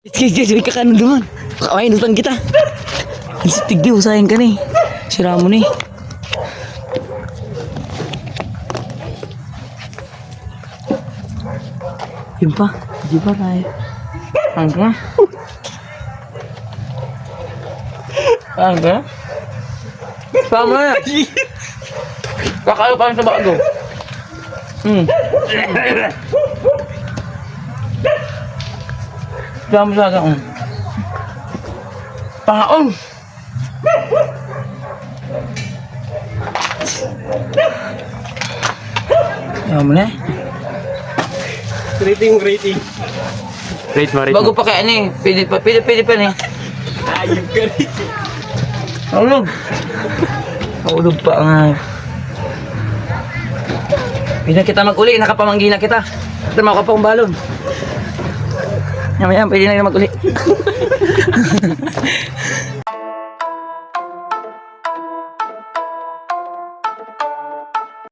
Guys, guys, may kakanan duman. Pakawain, utang kita. Ang sitig di, usahin ka ni. Sira mo ni. Yun pa. Di ba tayo? Hangga? Hangga? Sama na. Kakayo pa sa bago. Hmm. Sama sa akin. Paon. Ayaw mo na eh. Rating, rating. Rate mo, rate Bago mo. pa kaya ni, pili pa, pili, pili pa ni. Ayop ka rin. Naulog. Naulog pa nga. Pwede na kita mag-uli, nakapamanggi na kita. Ito mga kapang balon. Yan, pwede na kita mag-uli.